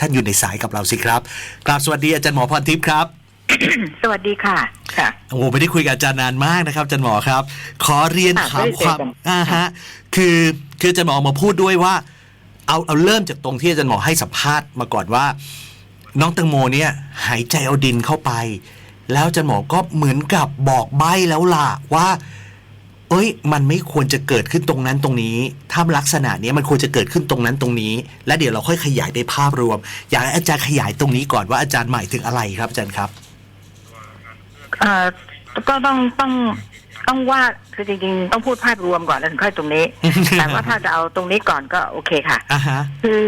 ท่านอยู่ในสายกับเราสิครับกราบสวัสดีอาจารย์หมอพรทิพย์ครับ สวัสดีค่ะ ค่ะ โอ้โหไม่ได้คุยกับอาจารย์นานมากนะครับอาจารย์หมอครับ ขอเรียนค่ะถามไม่ได้คเจอวามกัน อ่าฮะคือคืออาจารย์หมอมาพูดด้วยว่า เอาเอาเริ่มจากตรงที่อาจารย์หมอให้สัมภาษณ์มาก่อนว่า น้องแตังโมเนี่ยหายใจเอาดินเข้าไป แล้วอาจารย์หมอก็เหมือนกับบอกใบ้แล้วล่ะว่า เอ้ย มันไม่ควรจะเกิดขึ้นตรงนั้นตรงนี้ ถ้าลักษณะเนี้ยมันควรจะเกิดขึ้นตรงนั้นตรงนี้ และเดี๋ยวเราค่อยขยายในภาพรวม อยากให้อาจารย์ขยายตรงนี้ก่อนว่าอาจารย์หมายถึงอะไรครับอาจารย์ครับเอ่อก็ต้องต้องต้องว่าคือจริงๆ ต้องพูดภาพรวมก่อนแล้วถึงค่อยตรงนี้ แต่ว่าถ้าจะเอาตรงนี้ก่อนก็โอเคค่ะอ่าฮะคือ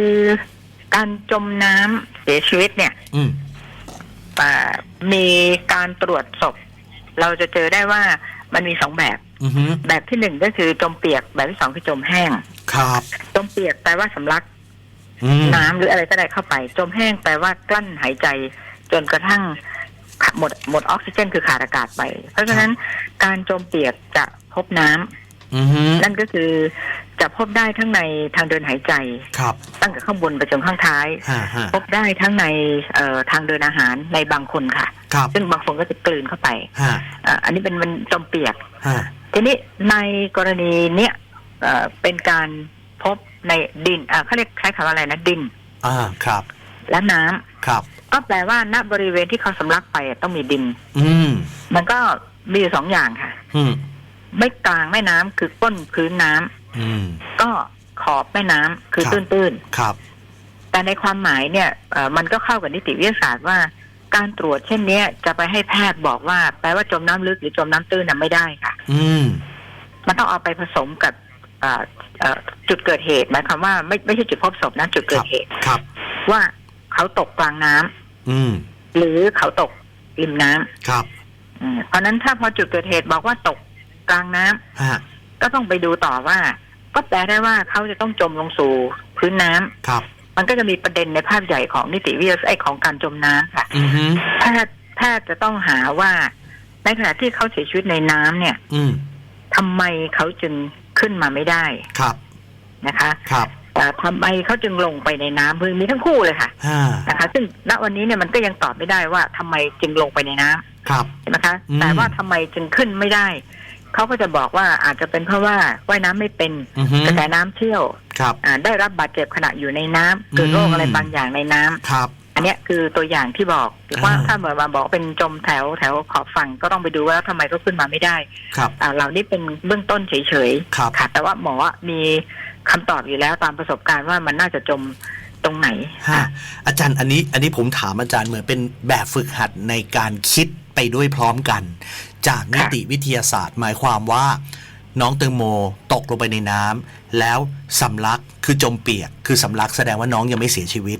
การจมน้ำเสียชีวิตเนี่ยอืมเอ่อมีการตรวจศพ เราจะเจอได้ว่ามันมีสองแบบอือฮึ แบบที่หนึ่งก็คือจมเปียกแบบที่สองคือจมแห้ง ครับ จมเปียกแปลว่าสำลักอืมน้ำหรืออะไรก็ได้เข้าไป จมแห้งแปลว่ากลั้นหายใจ จนกระทั่งขาหมดหมดออกซิเจนคือขาดอากาศไป เพราะฉะนั้นการจมเปียกจะพบน้ำอือฮึนั่นก็คือจะพบได้ทั้งในทางเดินหายใจครับ ตั้งแต่ข้างบนไปจนข้างท้ายฮะฮะพบได้ทั้งในเอ่อทางเดินอาหารในบางคนค่ะครับซึ่งบางคนก็จะกลืนเข้าไปฮะอะอันนี้เป็นมันจมเปียกฮะทีนี้ในกรณีเนี้ยเอ่อเป็นการพบในดินอะเขาเรียกใช้คำว่าอะไรนะดิน อ่าครับ และน้ำครับ ก็แปลว่าณบริเวณที่เขาสำลักไปอะต้องมีดิน อืมมันก็มีอยู่สองอย่างค่ะ อืมไม่กลางแม่น้ำคือก้นพื้นน้ำอืมก็ขอบแม่น้ำคือครับตื้นครับๆแต่ในความหมายเนี่ยเอ่อมันก็เข้ากับนิติวิทยาศาสตร์ว่าการตรวจเช่นเนี้ยจะไปให้แพทย์บอกว่า แปลว่าจมน้ำลึกหรือจมน้ำตื้นน่ะไม่ได้ค่ะ อืม มันต้องเอาไปผสมกับเอ่อเอ่อจุดเกิดเหตุหมายความว่าไม่ไม่ใช่จุดพบศพนะจุดเกิดเหตุ ครับ ว่าเขาตกกลางน้ำอืม หรือเขาตกริมน้ำครับอืมเพราะฉะนั้นถ้าพอจุดเกิดเหตุบอกว่าตกกลางน้ำฮะก็ต้องไปดูต่อว่า ก็แปลได้ว่าเขาจะต้องจมลงสู่พื้นน้ำครับ มันก็จะมีประเด็นในภาพใหญ่ของนิติวิทยาศาสตร์ไอ้ของการจมน้ำค่ะ อือฮึแพทย์แพทย์จะต้องหาว่า ในขณะที่เขาเสียชีวิตในน้ำเนี่ย อืมทำไมเขาจึงขึ้นมาไม่ได้ครับนะคะ ครับแต่ทำไมเขาจึงลงไปในน้ำคือมีทั้งคู่เลยค่ะห้านะคะ ซึ่งณวันนี้เนี่ยมันก็ยังตอบไม่ได้ว่าทำไมจึงลงไปในน้ำครับใช่ไหมคะอืมแต่ว่าทำไมจึงขึ้นไม่ได้เขาก็จะบอกว่าอาจจะเป็นเพราะว่าว่ายน้ำไม่เป็นอือฮึกระแสน้ำเชี่ยวครับอ่าได้รับบาดเจ็บขณะอยู่ในน้ำเกิดโรคอะไรบางอย่างในน้ำครับ อันเนี้ยคือตัวอย่างที่บอกว่าอ่าถ้าเหมือนมาบอกเป็นจมแถวแถวขอบฝั่งก็ต้องไปดูว่าแล้วทำไมเขาขึ้นมาไม่ได้ครับอ่าเหล่านี้เป็นเบื้องต้นเฉยครับๆค่ะแต่ว่าหมอมีคำตอบอยู่แล้วตามประสบการณ์ว่ามันน่าจะจมตรงไหนฮะอาจารย์อันนี้อันนี้ผมถามอาจารย์เหมือนเป็นแบบฝึกหัดในการคิดไปด้วยพร้อมกัน จากนิติวิทยาศาสตร์ หมายความว่า น้องเตงโมตกลงไปในน้ำแล้วสำลักคือจมเปียก คือสำลักแสดงว่าน้องยังไม่เสียชีวิต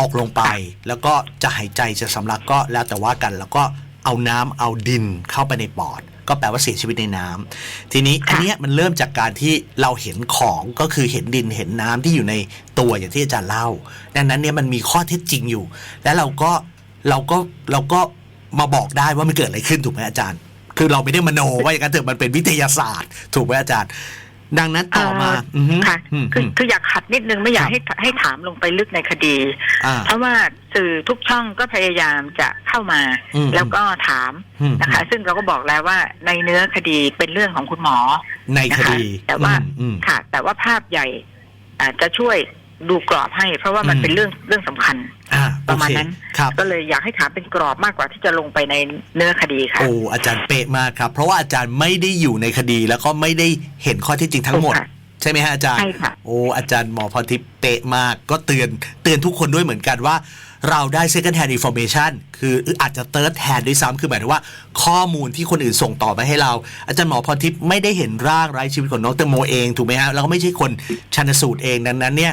ตกลงไป แล้วก็จะหายใจจะสำลักก็แล้วแต่ว่ากัน แล้วก็เอาน้ำเอาดินเข้าไปในปอด ก็แปลว่าเสียชีวิตในน้ำทีนี้อันเนี้ยมันเริ่มจากการที่เราเห็นของก็คือเห็นดินเห็นน้ำที่อยู่ในตัวอย่างที่อาจารย์เล่า ดังนั้นเนี่ยมันมีข้อเท็จจริงอยู่ แล้วเราก็เราก็เราก็มาบอกได้ว่ามันเกิดอะไรขึ้นถูกไหมอาจารย์ คือเราไม่ได้มโนว่าอย่างนั้นเถอะมันเป็นวิทยาศาสตร์ ถูกไหมอาจารย์ ดังนั้นต่อมาเอ่อออฮึค่ะอืมคืออืมคืออยากขัดนิดนึงไม่อยากครับให้ให้ถามลงไปลึกในคดีอ่าเพราะว่าสื่อทุกช่องก็พยายามจะเข้ามาอืมแล้วก็ถามอืมนะคะ ซึ่งเราก็บอกแล้วว่าในเนื้อคดีเป็นเรื่องของคุณหมอในคดีนะคะแต่ว่าอืมอืมค่ะ แต่ว่าภาพใหญ่อาจจะช่วย ดูกรอบให้ เพราะว่ามันอืม เป็นเรื่องเรื่องสำคัญ อ่าประมาณโอเคนั้น ครับ ก็เลยอยากให้ถามเป็นกรอบมากกว่าที่จะลงไปในเนื้อคดีค่ะ โอ้อาจารย์เป๊ะมากครับ เพราะว่าอาจารย์ไม่ได้อยู่ในคดีแล้วก็ไม่ได้เห็นข้อเท็จจริงทั้งหมด ถูกค่ะใช่ไหมฮะอาจารย์ ใช่ค่ะ โอ้อาจารย์หมอพรทิพย์เป๊ะมาก ก็เตือนเตือนทุกคนด้วยเหมือนกันว่า เราได้ second hand information คืออาจจะ third hand ด้วยซ้ำคือหมายถึงว่า ข้อมูลที่คนอื่นส่งต่อมาให้เรา อาจารย์หมอพรทิพย์ไม่ได้เห็นร่างไร้ชีวิตของน้องแตงโมเองถูกไหมฮะแล้วก็ไม่ใช่คนชันสูตรเองดังนั้นเนี่ย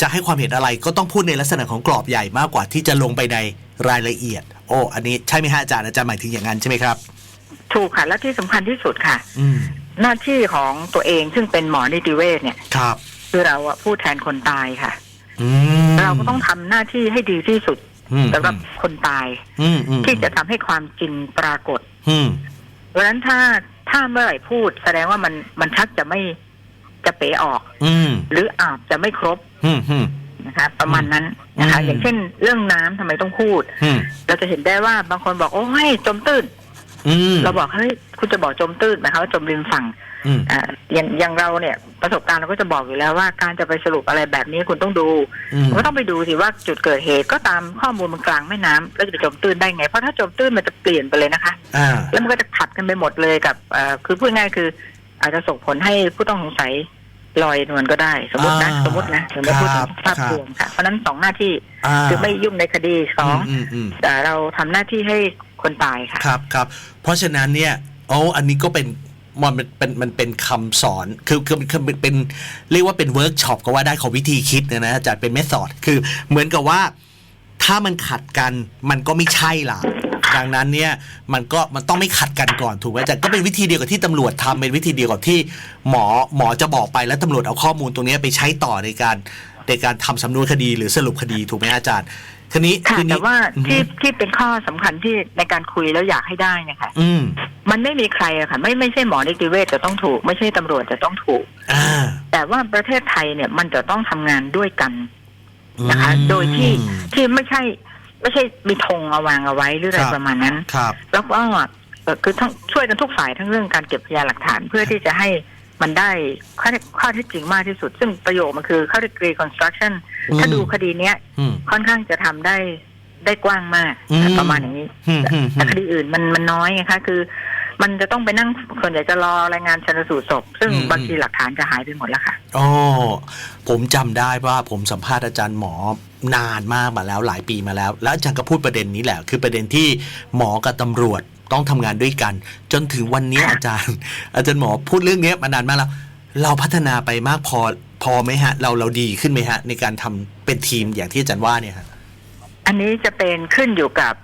จะให้ความเห็นอะไรก็ต้องพูดในลักษณะของกรอบใหญ่มากกว่าที่จะลงไปในรายละเอียด โอ้อันนี้ใช่ไหมฮะอาจารย์อาจารย์หมายถึงอย่างนั้นใช่ไหมครับ ถูกค่ะ และที่สำคัญที่สุดค่ะ อืมหน้าที่ของตัวเองซึ่งเป็นหมอนิติเวชเนี่ยครับ คือเราอะพูดแทนคนตายค่ะอืมเราก็ต้องทำหน้าที่ให้ดีที่สุดอืมสำหรับคนตายอืมอืมที่จะทำให้ความจริงปรากฏอืมเพราะฉะนั้นถ้าถ้าเมื่อไหร่พูด แสดงว่ามันมันชักจะไม่ จะเป๋ออก อืมหรืออาจจะไม่ครบอืมอืม นะคะประมาณนั้นนะคะ อืม อย่างเช่น เรื่องน้ำทำไมต้องพูด อืมเราจะเห็นได้ว่าบางคนบอกโอ้ยจมตื้น อืมเราบอกเฮ้ยคุณจะบอกจมตื้นหมายความว่าจมริมฝั่งอืมอ่าอย่างอย่างเราเนี่ยประสบการณ์เราก็จะบอกอยู่แล้วว่าการจะไปสรุปอะไรแบบนี้คุณต้องดู อืมคุณก็ต้องไปดูสิว่าจุดเกิดเหตุก็ตามข้อมูลมันกลางแม่น้ำแล้วจะไปจมตื้นได้ไง เพราะถ้าจมตื้นมันจะเปลี่ยนไปเลยนะคะ อ่า แล้วมันก็จะขัดกันไปหมดเลยกับเอ่อคือพูดง่ายๆคือ อาจจะส่งผลให้ผู้ต้องสงสัย ลอยนวลก็ได้ สมมตินะอ่าสมมตินะสมมติพูดถึครังบภาพรวมค่ะเพราะฉะนั้นสองหน้าที่อ่าคือไม่ยุ่งในคดีสองอืมอืม แต่เราทำหน้าที่ให้คนตายค่ะ ครับครับเพราะฉะนั้นเนี่ยโอ้อันนี้ก็เป็นมันเป็นเป็นมันเป็นคำสอนคือคือคือเป็นเป็นเรียกว่าเป็นเวิร์กช็อปก็ว่าได้ของวิธีคิดนะนะอาจารย์เป็นเมธอดคือเหมือนกับว่า ถ้ามันขัดกันมันก็ไม่ใช่ล่ะ ดังนั้นเนี่ยมันก็มันต้องไม่ขัดกันก่อนถูกไหมอาจารย์ก็เป็นวิธีเดียวกับที่ตำรวจทำเป็นวิธีเดียวกับที่หมอหมอจะบอกไปแล้วตำรวจเอาข้อมูลตรงเนี้ยไปใช้ต่อในการในการทำสำนวนคดีหรือสรุปคดีถูกไหมอาจารย์ทีนี้ค่ะทีนี้แต่ว่าอือฮึที่ที่เป็นข้อสำคัญที่ในการคุยแล้วอยากให้ได้เนะคะอืมมันไม่มีใครอะค่ะ ไม่ไม่ใช่หมอนิติเวชจะต้องถูก ไม่ใช่ตำรวจจะต้องถูกอ่าแต่ว่าประเทศไทยเนี่ยมันจะต้องทำงานด้วยกันนะคะอืมโดยที่ที่ไม่ใช่ ไม่ใช่มีธงเอาวางเอาไว้หรืออะไรครับประมาณนั้นครับ แล้วก็เอ่อคือทั้งช่วยกันทุกฝ่ายทั้งเรื่องการเก็บพยานหลักฐานเพื่อที่จะให้มันได้ข้อเท็จข้อเท็จจริงมากที่สุด ซึ่งประโยคมันคือข้อ degree construction ถ้าดูคดีเนี้ยอืมค่อนข้างจะทำได้ได้กว้างมากอืมประมาณอย่างนี้อืมอืมแต่คดีอื่นมันมันน้อยไงคะคือ มันจะต้องไปนั่งส่วนใหญ่จะรอรายงานชันสูตรศพ ซึ่งอืมบางทีหลักฐานจะหายไปหมดแล้วค่ะอ๋อผมจำได้ว่าผมสัมภาษณ์อาจารย์หมอ นานมากมาแล้วหลายปีมาแล้ว แล้วอาจารย์ก็พูดประเด็นนี้แหละ คือประเด็นที่หมอกับตำรวจต้องทำงานด้วยกัน จนถึงวันนี้ค่ะอาจารย์ อาจารย์หมอพูดเรื่องนี้มานานมากแล้ว เราพัฒนาไปมากพอพอไหมฮะ เราเราดีขึ้นไหมฮะ ในการทำเป็นทีมอย่างที่อาจารย์ว่าเนี่ยฮะอันนี้จะเป็นขึ้นอยู่กับ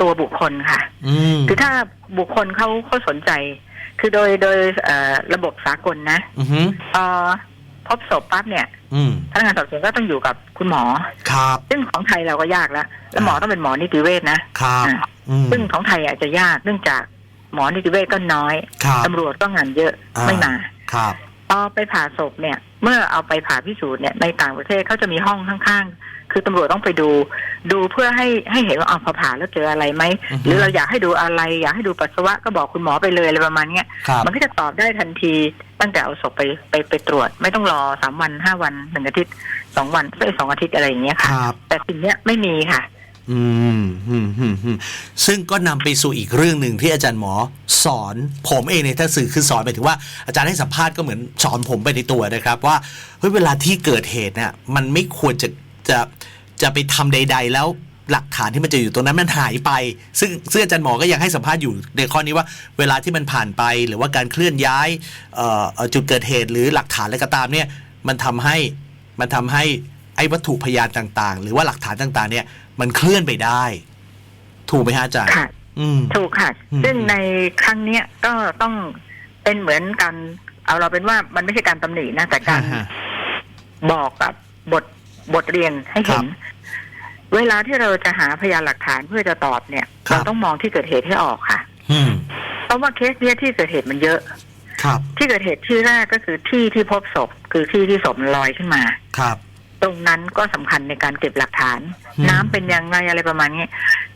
ตัวบุคคลค่ะอืมคือถ้าบุคคลเขาเขาสนใจ คือโดยโดยเอ่อระบบสากลนะอือฮึพอ พบศพปั๊บเนี่ยอืมพนักงานสอบสวนก็ต้องอยู่กับคุณหมอ ครับซึ่งของไทยเราก็ยากแล้วแล้วหมอต้องเป็นหมอนิติเวชนะครับอ่าอืม ซึ่งของไทยอาจจะยากเนื่องจากหมอนิติเวชก็น้อยครับตำรวจก็งานเยอะอ่า ไม่มาครับ พอไปผ่าศพเนี่ย เมื่อเอาไปผ่าพิสูจน์เนี่ยในต่างประเทศเขาจะมีห้องข้างๆ คือตำรวจต้องไปดู ดูเพื่อให้ให้เห็นว่าอ๋อพอผ่าแล้วเจออะไรไหมอือฮึ หรือเราอยากให้ดูอะไร อยากให้ดูปัสสาวะก็บอกคุณหมอไปเลยอะไรประมาณเนี้ย ครับ มันก็จะตอบได้ทันที ตั้งแต่เอาศพไปไปไปตรวจ ไม่ต้องรอสามวันห้าวันหนึ่งอาทิตย์สองวันไม่สองอาทิตย์อะไรอย่างเงี้ยคค่ะรับ แต่สิ่งเนี้ยไม่มีค่ะ อืมอืมอืมอืมซึ่งก็นำไปสู่อีกเรื่องหนึ่งที่อาจารย์หมอสอนผมเองในทัศสื่อคือสอนหมายถึงว่าอาจารย์ให้สัมภาษณ์ก็เหมือนสอนผมไปในตัวนะครับ ว่าเฮ้ยเวลาที่เกิดเหตุเนี่ยมันไม่ควรจะจะจะไปทำใด ๆ แล้ว หลักฐานที่มันจะอยู่ตรงนั้นมันหายไป ซึ่งซึ่งอาจารย์หมอก็ยังให้สัมภาษณ์อยู่ในข้อนี้ว่าเวลาที่มันผ่านไป หรือว่าการเคลื่อนย้ายเอ่อเอ่อจุดเกิดเหตุหรือหลักฐานอะไรก็ตามเนี่ยมันทำให้มันทำให้ไอ้วัตถุพยานต่างๆ หรือว่าหลักฐานต่างๆ เนี่ย มันเคลื่อนไปได้ ถูกไหมฮะอาจารย์ค่ะอืมถูกค่ะอืมซึ่งในครั้งเนี้ยก็ต้องเป็นเหมือนการเอาเราเป็นว่ามันไม่ใช่การตำหนินะแต่การฮะบอกกับบทบทเรียนให้เห็น เวลาที่เราจะหาพยานหลักฐานเพื่อจะตอบเนี่ยครับเราต้องมองที่เกิดเหตุให้ออกค่ะ อืม เพราะว่าเคสเนี้ยที่เกิดเหตุมันเยอะ ครับ ที่เกิดเหตุที่แรกก็คือที่ที่พบศพ คือที่ที่ศพมันลอยขึ้นมา ครับ ตรงนั้นก็สำคัญในการเก็บหลักฐาน อืมน้ำเป็นยังไงอะไรประมาณนี้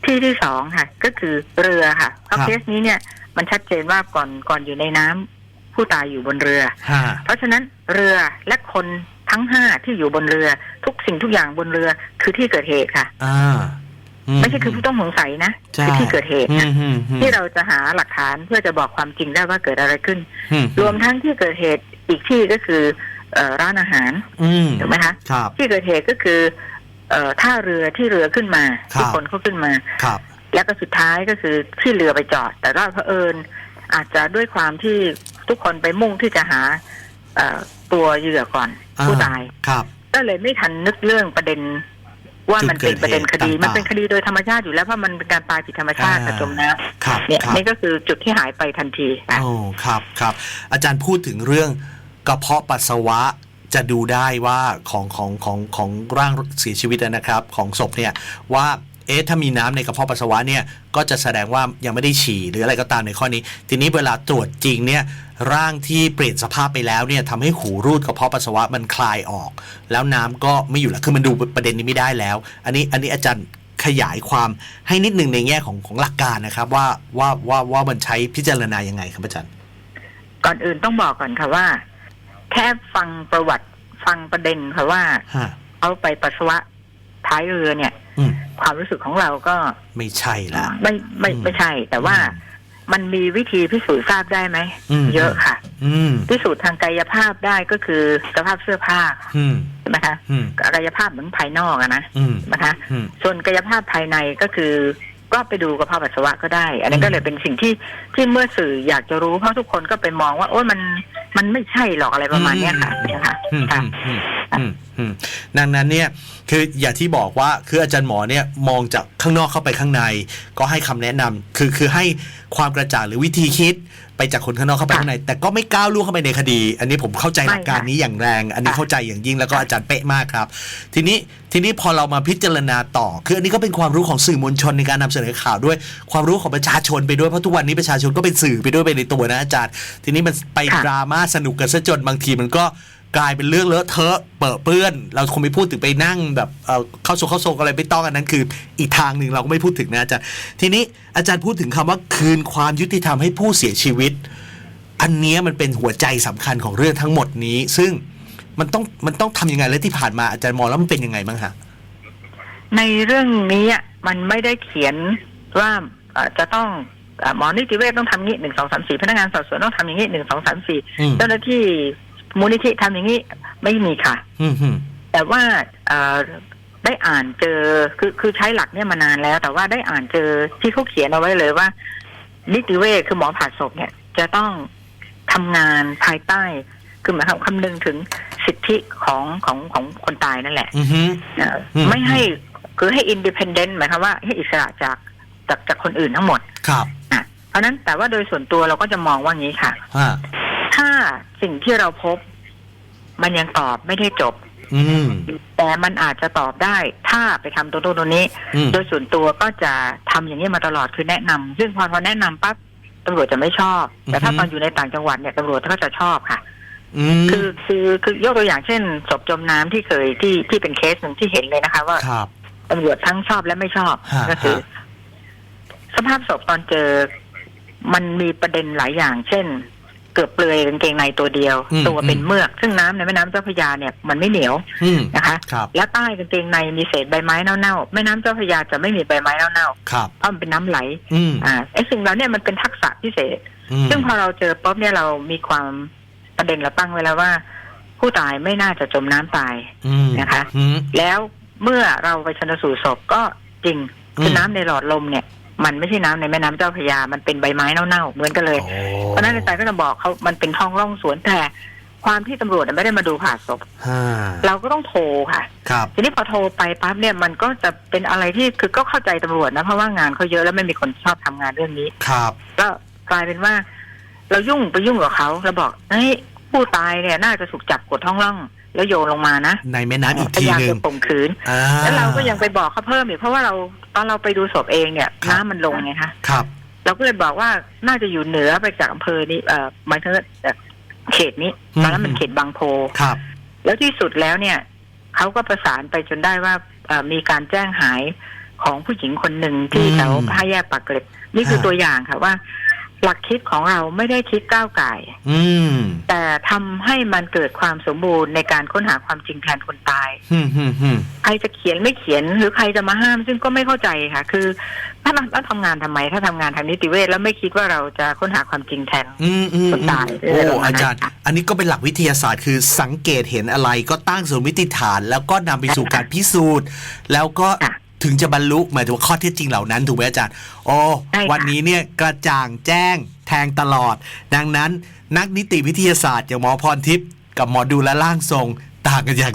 ที่ที่สองค่ะ ก็คือเรือค่ะเพราะครับ เคสนี้เนี่ยมันชัดเจนว่าก่อนก่อนอยู่ในน้ำผู้ตายอยู่บนเรือฮะเพราะฉะนั้นเรือและคน ทั้งห้าที่อยู่บนเรือ ทุกสิ่งทุกอย่างบนเรือคือที่เกิดเหตุค่ะ อ่า ไม่ใช่คือผู้ต้องสงสัยนะใช่คือที่เกิดเหตุอืนะมอืมอืมที่เราจะหาหลักฐานเพื่อจะบอกความจริงได้ว่าเกิดอะไรขึ้นอืรวมทั้งที่เกิดเหตุอีกที่ก็คือเอ่อร้านอาหารอืมถูกไหมคะครับที่เกิดเหตุก็คือเอ่อท่าเรือที่เรือขึ้นมาครับที่คนเขาขึ้นมาครับ แล้วก็สุดท้ายก็คือที่เรือไปจอด แต่ว่าเผอิญอาจจะด้วยความที่ทุกคนไปมุ่งที่จะหาเอ่อตัวเหยื่อก่อนอ่า ผู้ตายครับ ก็เลยไม่ทันนึกเรื่องประเด็น ว่ามันเป็นประเด็นคดีจุดเกิดเหตุมันเป็นคดีโดยธรรมชาติอยู่แล้วเพราะมันเป็นการตายผิดธรรมชาติอ่ากับจมน้ครับำเนี่ยครับนี่ก็คือจุดที่หายไปทันทีค่ะโอ้ครับครับ อาจารย์พูดถึงเรื่องกระเพาะปัสสาวะจะดูได้ว่าของของของของร่างเสียชีวิตนะครับ ของศพเนี่ยว่า เอ๊ะถ้ามีน้ำในกระเพาะปัสสาวะเนี่ยก็จะแสดงว่ายังไม่ได้ฉี่หรืออะไรก็ตามในข้อนี้ ทีนี้เวลาตรวจจริงเนี่ยร่างที่เปลี่ยนสภาพไปแล้วเนี่ยทำให้หูรูดกระเพาะปัสสาวะมันคลายออก แล้วน้ำก็ไม่อยู่แล้วคือมันดูประเด็นนี้ไม่ได้แล้ว อันนี้อันนี้อาจารย์ขยายความให้นิดนึงในแง่ของของหลักการนะครับ ว่าว่าว่าว่ามันใช้พิจารณายังไงครับอาจารย์ก่อนอื่นต้องบอกก่อนค่ะว่า แค่ฟังประวัติฟังประเด็นค่ะว่าฮะเอาไปปัสสาวะท้ายเรือเนี่ยอืม ความรู้สึกของเราก็ไม่ใช่ละไม่ไม่อืมไม่ใช่ แต่ว่ามันมีวิธีพิสูจน์ทราบได้ไหมอืมเยอะค่ะอืมพิสูจน์ทางกายภาพได้ก็คือสภาพเสื้อผ้าอืมใช่ไหมคะอืมกายภาพเหมือนภายนอกอะนะอืมนะคะอืมส่วนกายภาพภายในก็คือก็ไปดูกระเพาะปัสสาวะก็ได้ อันนี้นก็เลยเป็นสิ่งที่ ที่เมื่อสื่ออยากจะรู้เพราะทุกคนก็ไปมองว่า โอ้ยมันมันไม่ใช่หรอกอะไรประมาณเนี้ยค่ะนะคะอืมค่ะอืมอืมอืมดังนั้นเนี่ยคืออย่างที่บอกว่าคืออาจารย์หมอเนี่ยมองจากข้างนอกเข้าไปข้างใน ก็ให้คำแนะนำคือคือให้ความกระจ่างหรือวิธีคิดไปจากคนข้างนอกเข้าไปข้างใน แต่ก็ไม่ก้าวล่วงเข้าไปในคดี อันนี้ผมเข้าใจหลักการนี้อย่างแรง อันนี้เข้าใจอย่างยิ่งแล้วก็อาจารย์เป๊ะมากครับ ทีนี้ทีนี้พอเรามาพิจารณาต่อ คืออันนี้ก็เป็นความรู้ของสื่อมวลชนในการนำเสนอข่าวด้วย ความรู้ของประชาชนไปด้วยเพราะทุกวันนี้ประชาชนก็เป็นสื่อไปด้วยไปในตัวนะอาจารย์ ทีนี้มันไปค่ะดราม่าสนุกกันซะจนบางทีมันก็กลายเป็นเรื่องเลอะเทอะเปิดเปื้อน เราคงไม่พูดถึงไปนั่งแบบเอ่อเข้าโซเข้าโซอะไรไม่ต้องอันนั้นคืออีกทางหนึ่งเราก็ไม่พูดถึงนะอาจารย์ ทีนี้อาจารย์พูดถึงคำว่าคืนความยุติธรรมให้ผู้เสียชีวิต อันเนี้ยมันเป็นหัวใจสำคัญของเรื่องทั้งหมดนี้ ซึ่งมันต้องมันต้องทำยังไงและที่ผ่านมาอาจารย์มองแล้วมันเป็นยังไงบ้างฮะในเรื่องนี้อะมันไม่ได้เขียนว่าเอ่อจะต้องเอ่อ หมอนิติเวชต้องทำงี้หนึ่งสองสามสี่พนักงานสอบสวนต้องทำอย่างนี้หนึ่งสองสามสี่อืม เจ้าหน้าที่มูลนิธิทำอย่างนี้ไม่มีค่ะ อืมอืม แต่ว่าเอ่อได้อ่านเจอคือคือใช้หลักเนี่ยมานานแล้ว แต่ว่าได้อ่านเจอที่เขาเขียนเอาไว้เลยว่า นิติเวชคือหมอผ่าศพเนี่ย จะต้องทำงานภายใต้ คือหมายความคำนึงถึงสิทธิของของของคนตายนั่นแหละ อืมอืม เอ่ออม ไม่ให้คือให้อินดิพ n เดนต์หมายความว่าให้อิสระจากจากจากคนอื่นทั้งหมด ครับอะ เพราะฉะนั้นแต่ว่าโดยส่วนตัวเราก็จะมองว่างี้ค่ะ อ่าถ้าสิ่งที่เราพบ มันยังตอบไม่ได้จบ อืม แต่มันอาจจะตอบได้ ถ้าไปทำตัวนู้นตัวนี้ อืม โดยส่วนตัวก็จะทำอย่างนี้มาตลอดคือแนะนำซึ่งพอพอแนะนำปั๊บตำรวจจะไม่ชอบ แต่ถ้าอือฮึ ตอนอยู่ในต่างจังหวัดเนี่ยตำรวจก็จะชอบค่ะ อืมคือคือคือยกตัวอย่างเช่นศพจมน้ำที่เคยที่ที่เป็นเคสหนึ่งที่เห็นเลยนะคะ ว่าครับ ตำรวจทั้งชอบและไม่ชอบฮะก็คือ ฮะ สภาพศพตอนเจอ มันมีประเด็นหลายอย่าง เช่น เกือบเปลือยกางเกงในตัวเดียว อืมตัวเป็นอืม เมือก ซึ่งน้ำในแม่น้ำเจ้าพระยาเนี่ยมันไม่เหนียวอืมนะคะ ครับและใต้กางเกงในมีเศษใบไม้เน่าๆแม่น้ำเจ้าพระยาจะไม่มีใบไม้เน่าครับ ๆเพราะมันเป็นน้ำไหล อืมอ่าไอ้สิ่งเหล่าเนี้มันเป็นทักษะพิเศษอืมซึ่งพอเราเจอป๊บเนี่ยเรามีความประเด็นเราตั้งไว้แล้วว่า ผู้ตายไม่น่าจะจมน้ำตาย อืมนะคะ อืม แล้วเมื่อเราไปชนสูตรศพก็จริงคือมน้ำในหลอดลมเนี่ย มันไม่ใช่น้ำในแม่น้ำเจ้าพระยา มันเป็นใบไม้เน่าๆเหมือนกันเลยโอ้เพราะฉะนั้นอาจารย์ก็จะบอกเขามันเป็นท้องร่องสวนแต่ความที่ตำรวจไม่ได้มาดูผ่าศพฮ่าเราก็ต้องโทรค่ะครับทีนี้พอโทรไปปั๊บเนี่ยมันก็จะเป็นอะไรที่คือก็เข้าใจตำรวจนะเพราะว่างานเขาเยอะแล้วไม่มีคนชอบทำงานเรื่องนี้ครับ ก็กลายเป็นว่า เรายุ่งไปยุ่งกับเขาเราบอกเฮ้ยผู้ตายเนี่ย น่าจะถูกจับกดท้องร่อง แล้วโยนลงมานะในแม่น้ำอีกพยาทียามหนึ่งจะข่มขืน อ่าแล้วเราก็ยังไปบอกเขาเพิ่มอีกเพราะว่าเราตอนเราไปดูศพเองเนี่ยครับน้ำมันลงไงคะครับ เราก็เลยบอกว่าน่าจะอยู่เหนือไปจากอำเภอนี้เอ่อหมายถึงจากเขตนี้ตอนนั้นมันเขตบางโพ ครับ แล้วที่สุดแล้วเนี่ยเขาก็ประสานไปจนได้ว่าเอ่อมีการแจ้งหายของผู้หญิงคนหนึ่งที่อืมแถวห้าแยกปากเกร็ดนี่คือฮะ ตัวอย่างค่ะว่า หลักคิดของเราไม่ได้คิดก้าวไก่ายอืมแต่ทำให้มันเกิดความสมบูรณ์ในการค้นหาความจริงแทนคนตายฮึมฮึมฮึมใครจะเขียนไม่เขียนหรือใครจะมาห้าม ซึ่งก็ไม่เข้าใจค่ะ คือ ถ้าเราเราทำงานทำไม ถ้าทำงานทางนิติเวชแล้วไม่คิดว่าเราจะค้นหาความจริงแทนอืมอืมคนอืมตายโอ้เรื่องอะไรอาจารย์ อันนี้ก็เป็นหลักวิทยาศาสตร์คือสังเกตเห็นอะไรก็ตั้งสมมติฐาน แล้วก็นำไปสู่การพิสูจน์ แล้วก็ค่ะ ถึงจะบรรลุหมายถึงว่าข้อเท็จจริงเหล่านั้นถูกไหมอาจารย์โอ้ใช่ค่ะวันนี้เนี่ยกระจ่างแจ้งแทงตลอด ดังนั้นนักนิติวิทยาศาสตร์อย่างหมอพรทิพย์กับหมอดูและร่างทรงต่างกันอย่าง